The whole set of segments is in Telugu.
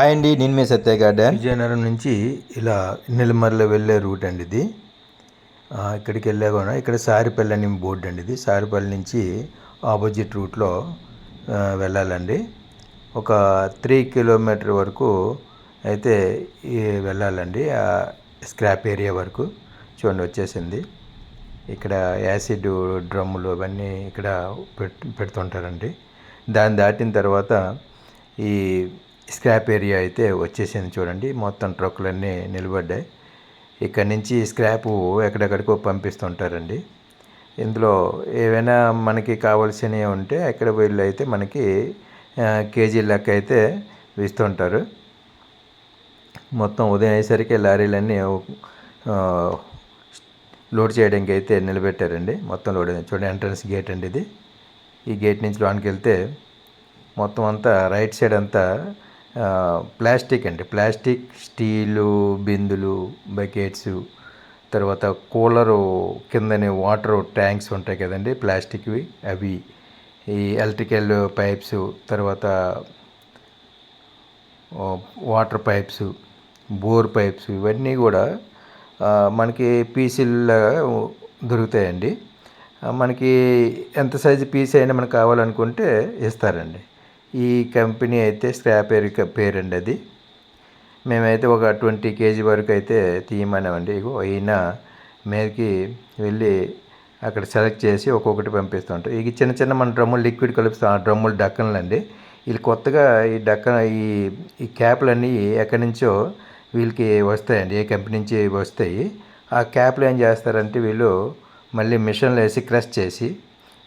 హాయ్ అండి నేను మీ సత్య గార్డెన్ విజయనగరం నుంచి ఇలా నిలమర్ల వెళ్ళే రూట్ అండి ఇది. ఇక్కడికి వెళ్ళా కూడా ఇక్కడ సారిపల్లి అని బోర్డు అండి ఇది. సారిపల్లి నుంచి ఆపోజిట్ రూట్లో వెళ్ళాలండి. ఒక త్రీ కిలోమీటర్ వరకు అయితే ఈ వెళ్ళాలండి. ఆ స్క్రాప్ ఏరియా వరకు చూడండి వచ్చేసింది. ఇక్కడ యాసిడ్ డ్రమ్ములు అవన్నీ ఇక్కడ పెట్ పెడుతుంటారండి. దాన్ని దాటిన తర్వాత ఈ స్క్రాప్ ఏరియా అయితే వచ్చేసింది చూడండి. మొత్తం ట్రక్కులన్నీ నిలబడ్డాయి. ఇక్కడ నుంచి స్క్రాపు ఎక్కడెక్కడికో పంపిస్తుంటారండి. ఇందులో ఏవైనా మనకి కావాల్సినవి ఉంటే అక్కడ వీళ్ళు అయితే మనకి కేజీ లెక్క అయితే ఇస్తుంటారు. మొత్తం ఉదయం అయ్యేసరికి లారీలన్నీ లోడ్ చేయడానికి అయితే నిలబెట్టారండి. మొత్తం లోడ్ చూడండి ఎంట్రన్స్ గేట్ అండి ఇది. ఈ గేట్ నుంచి లోనికి వెళ్తే మొత్తం అంతా రైట్ సైడ్ అంతా ప్లాస్టిక్ అండి. ప్లాస్టిక్ స్టీలు బిందులు బకెట్స్ తర్వాత కూలరు కిందనే వాటర్ ట్యాంక్స్ ఉంటాయి కదండి ప్లాస్టిక్వి. అవి ఈ ఎలక్ట్రికల్ పైప్స్ తర్వాత వాటర్ పైప్స్ బోర్ పైప్స్ ఇవన్నీ కూడా మనకి పీసీలుగా దొరుకుతాయండి. మనకి ఎంత సైజు పీస్ అయినా మనకు కావాలనుకుంటే ఇస్తారండి. ఈ కంపెనీ అయితే స్క్రాప్ ఏరిక పేరండి అది. మేమైతే ఒక ట్వంటీ కేజీ వరకు అయితే తీయమన్నామండి. ఇగో అయినా మీదకి వెళ్ళి అక్కడ సెలెక్ట్ చేసి ఒక్కొక్కటి పంపిస్తూ ఉంటాం ఇక చిన్న చిన్న మన డ్రమ్ములు లిక్విడ్ కలుపుతాం ఆ డ్రమ్ములు డక్కన్లు అండి వీళ్ళు కొత్తగా ఈ డక్కన ఈ ఈ క్యాప్లన్నీ ఎక్కడి నుంచో వీళ్ళకి వస్తాయండి. ఏ కంపెనీ నుంచి వస్తాయి. ఆ క్యాప్లు ఏం చేస్తారంటే వీళ్ళు మళ్ళీ మిషన్లు వేసి క్రష్ చేసి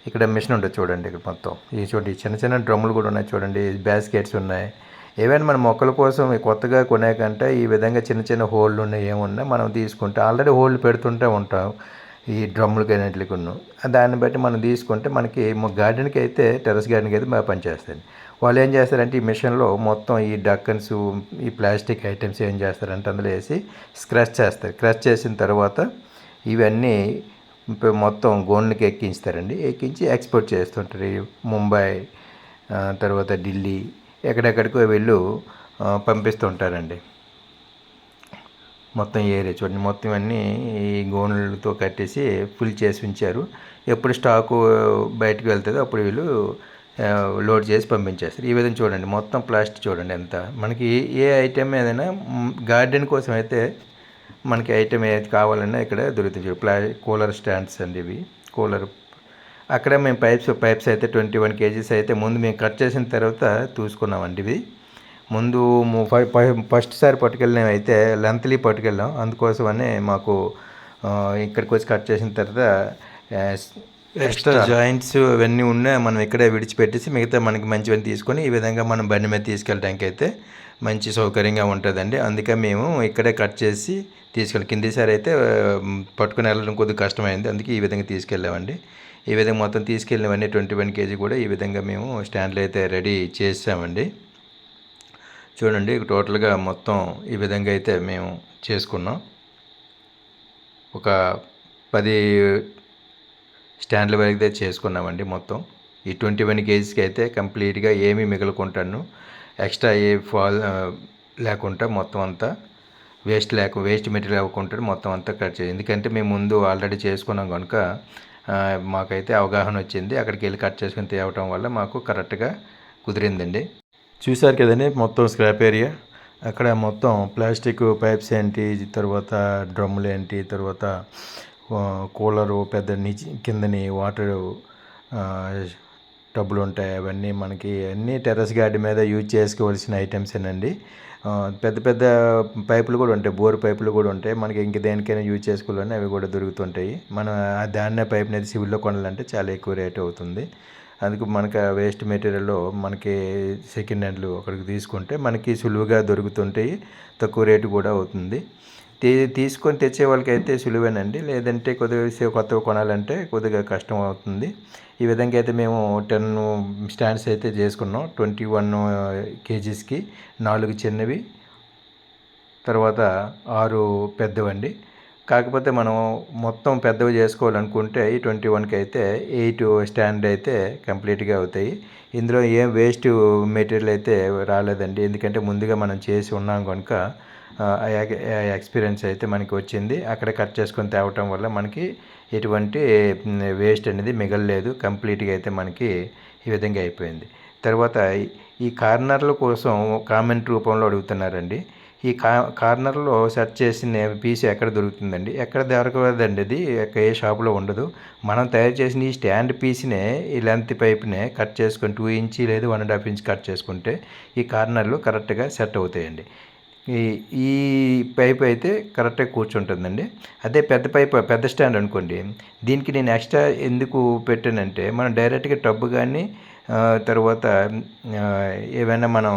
ఇక్కడ మిషన్ ఉంటుంది చూడండి ఇక్కడ మొత్తం. ఈ చూడండి చిన్న చిన్న డ్రమ్ములు కూడా ఉన్నాయి చూడండి బాస్కెట్స్ ఉన్నాయి. ఏవైనా మన మొక్కల కోసం కొత్తగా కొత్తగా కొనేకంటే ఈ విధంగా చిన్న చిన్న హోళ్ళు ఉన్నాయి ఏమున్నా మనం తీసుకుంటే ఆల్రెడీ హోళ్ళు పెడుతుంటే ఉంటాం ఈ డ్రమ్ములకి అన్నింటికి దాన్ని బట్టి మనం తీసుకుంటే మనకి గార్డెన్కి అయితే టెర్రస్ గార్డెన్కి అయితే బాగా పనిచేస్తుంది వాళ్ళు ఏం చేస్తారంటే ఈ మిషన్లో మొత్తం ఈ డక్కన్స్ ఈ ప్లాస్టిక్ ఐటమ్స్ ఏం చేస్తారంటే అందులో వేసి స్క్రచ్ చేస్తారు. క్రష్ చేసిన తర్వాత ఇవన్నీ మొత్తం గోన్లకి ఎక్కించుతారండి. ఎక్కించి ఎక్స్పోర్ట్ చేస్తుంటారు. ముంబై తర్వాత ఢిల్లీ ఎక్కడెక్కడికో వీళ్ళు పంపిస్తుంటారండి. మొత్తం ఏరియా చూడండి. మొత్తం అన్నీ ఈ గోనులతో కట్టేసి ఫుల్ చేసి ఉంచారు. ఎప్పుడు స్టాకు బయటకు వెళ్తుందో అప్పుడు వీళ్ళు లోడ్ చేసి పంపించేస్తారు. ఈ విధంగా చూడండి. మొత్తం ప్లాస్టిక్ చూడండి ఎంత. మనకి ఏ ఐటెం ఏదైనా గార్డెన్ కోసం అయితే మనకి ఐటెం ఏది కావాలన్నా ఇక్కడ దొరుకుతుంది ప్లా కూలర్ స్టాండ్స్ అండి ఇవి. కూలర్. అక్కడ మేము పైప్స్ పైప్స్ అయితే ట్వంటీ వన్ కేజీస్ అయితే ముందు మేము కట్ చేసిన తర్వాత చూసుకున్నామండి ఇవి. ముందు ఫస్ట్ సారి పట్టుకెళ్ళినవి అయితే లెంత్లీ పట్టుకెళ్ళాం. అందుకోసమనే మాకు ఇక్కడికి వచ్చి కట్ చేసిన తర్వాత ఎక్స్ట్రా జాయింట్స్ అవన్నీ ఉన్నాయి మనం ఇక్కడే విడిచిపెట్టేసి మిగతా మనకి మంచివన్నీ తీసుకొని ఈ విధంగా మనం బండి మీద తీసుకెళ్ళడానికి అయితే మంచి సౌకర్యంగా ఉంటుందండి. అందుకే మేము ఇక్కడే కట్ చేసి తీసుకెళ్ళి కిందిసారి అయితే పట్టుకుని వెళ్ళడం కొద్దిగా కష్టమైంది. అందుకే ఈ విధంగా తీసుకెళ్ళామండి. ఈ విధంగా మొత్తం తీసుకెళ్ళినవన్నీ ట్వంటీ వన్ కేజీ కూడా ఈ విధంగా మేము స్టాండ్లో అయితే రెడీ చేసామండి. చూడండి టోటల్గా మొత్తం ఈ విధంగా అయితే మేము చేసుకున్నాం. ఒక పది స్టాండ్ల వరకు అయితే చేసుకున్నామండి మొత్తం. ఈ ట్వంటీ వన్ కేజీస్కి అయితే కంప్లీట్గా ఏమీ మిగలకుంటాను ఎక్స్ట్రా ఏ ఫాల్ లేకుండా మొత్తం అంతా వేస్ట్ లేక వేస్ట్ మెటీరియల్ అవ్వకుండా మొత్తం అంతా కట్ చేయాలి ఎందుకంటే మేము ముందు ఆల్రెడీ చేసుకున్నాం కనుక మాకైతే అవగాహన వచ్చింది. అక్కడికి వెళ్ళి కట్ చేసుకుని తేవటం వల్ల మాకు కరెక్ట్గా కుదిరిందండి. చూశారు కదండి మొత్తం స్క్రాప్ ఏరియా. అక్కడ మొత్తం ప్లాస్టిక్ పైప్స్ ఏంటి తర్వాత డ్రమ్ములు ఏంటి తర్వాత కూలరు పెద్ద నిచి కిందని వాటర్ టబ్బులు ఉంటాయి అవన్నీ మనకి అన్నీ టెర్రస్ గార్డెన్ మీద యూజ్ చేసుకోవాల్సిన ఐటమ్స్ ఏనండి. పెద్ద పెద్ద పైపులు కూడా ఉంటాయి బోర్ పైపులు కూడా ఉంటాయి. మనకి ఇంక దేనికైనా యూజ్ చేసుకోవాలని అవి కూడా దొరుకుతుంటాయి. మనం ఆ దాన్నే పైప్ని అయితే సివిల్లో కొనాలంటే చాలా ఎక్కువ రేట్ అవుతుంది. అందుకు మనకి వేస్ట్ మెటీరియల్లో మనకి సెకండ్ హ్యాండ్లు అక్కడికి తీసుకుంటే మనకి సులువుగా దొరుకుతుంటాయి తక్కువ రేటు కూడా అవుతుంది. తీ తీసుకొని తెచ్చే వాళ్ళకైతే సులువేనండి. లేదంటే కొద్దిగా కొత్తగా కొత్తవి కొనాలంటే కొద్దిగా కష్టం అవుతుంది ఈ విధంగా అయితే మేము టెన్ స్టాండ్స్ అయితే చేసుకున్నాం. ట్వంటీ వన్ కేజీస్కి నాలుగు చిన్నవి తర్వాత ఆరు పెద్దవండి. కాకపోతే మనం మొత్తం పెద్దవి చేసుకోవాలనుకుంటే ఈ ట్వంటీ వన్కి అయితే ఎయిట్ స్టాండ్ అయితే కంప్లీట్గా అవుతాయి. ఇందులో ఏం వేస్ట్ మెటీరియల్ అయితే రాలేదండి. ఎందుకంటే ముందుగా మనం చేసి ఉన్నాం కనుక ఎక్స్పీరియన్స్ అయితే మనకి వచ్చింది. అక్కడ కట్ చేసుకొని తేవటం వల్ల మనకి ఎటువంటి వేస్ట్ అనేది మిగలలేదు. కంప్లీట్గా అయితే మనకి ఈ విధంగా అయిపోయింది. తర్వాత ఈ కార్నర్ల కోసం కామెంట్ రూపంలో అడుగుతున్నారండి. ఈ కా కార్నర్లో సెర్చ్ చేసిన పీస్ ఎక్కడ దొరుకుతుందండి? ఎక్కడ దొరకదండి అది ఏ షాప్లో ఉండదు. మనం తయారు చేసిన ఈ స్టాండ్ పీస్నే ఈ లెంత్ పైప్నే కట్ చేసుకొని టూ ఇంచి లేదు one and half inch cut చేసుకుంటే ఈ కార్నర్లు కరెక్ట్గా సెట్ అవుతాయండి. ఈ ఈ పైప్ అయితే కరెక్ట్గా కూర్చుంటుందండి. అదే పెద్ద పైప్ పెద్ద స్టాండ్ అనుకోండి. దీనికి నేను ఎక్స్ట్రా ఎందుకు పెట్టానంటే మనం డైరెక్ట్గా టబ్ కానీ తర్వాత ఏవైనా మనం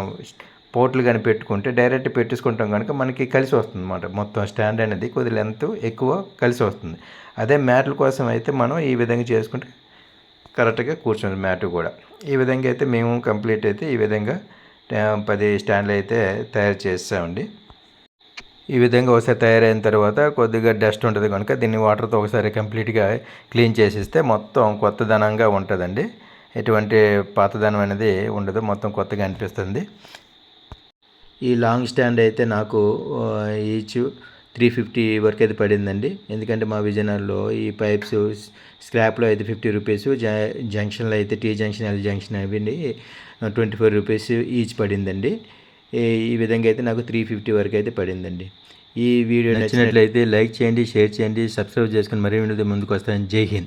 పోట్లు కానీ పెట్టుకుంటే డైరెక్ట్ పెట్టేసుకుంటాం కనుక మనకి కలిసి వస్తుంది అనమాట మొత్తం స్టాండ్ అనేది కొద్ది లెంత్ ఎక్కువ కలిసి వస్తుంది. అదే మ్యాట్ల కోసం అయితే మనం ఈ విధంగా చేసుకుంటే కరెక్ట్గా కూర్చుంది మ్యాట్ కూడా. ఈ విధంగా అయితే మేము కంప్లీట్ అయితే ఈ విధంగా పది స్టాండ్లు అయితే తయారు చేసామండి ఈ విధంగా ఒకసారి తయారైన తర్వాత కొద్దిగా డస్ట్ ఉంటుంది కనుక దీన్ని వాటర్తో ఒకసారి కంప్లీట్గా క్లీన్ చేసిస్తే మొత్తం కొత్తదనంగా ఉంటుందండి. ఎటువంటి పాతదనం అనేది ఉండదు మొత్తం కొత్తగా అనిపిస్తుంది. ఈ లాంగ్ స్టాండ్ అయితే నాకు ఈచ్ త్రీ ఫిఫ్టీ వరకు అయితే పడిందండి. ఎందుకంటే మా విజయనగరంలో ఈ పైప్స్ స్క్రాప్లో అయితే ఫిఫ్టీ రూపీస్ జంక్షన్లో అయితే టీ జంక్షన్ ఎల్ జంక్షన్ అవ్వండి ట్వంటీ ఫోర్ రూపీస్ ఈచ్ పడిందండి. ఈ- ఈ విధంగా అయితే నాకు త్రీ ఫిఫ్టీ వరకు అయితే పడిందండి. ఈ వీడియో నచ్చినట్లయితే లైక్ చేయండి షేర్ చేయండి సబ్స్క్రైబ్ చేసుకుని మరీ వీడియో ముందుకు వస్తాను. జై హింద్.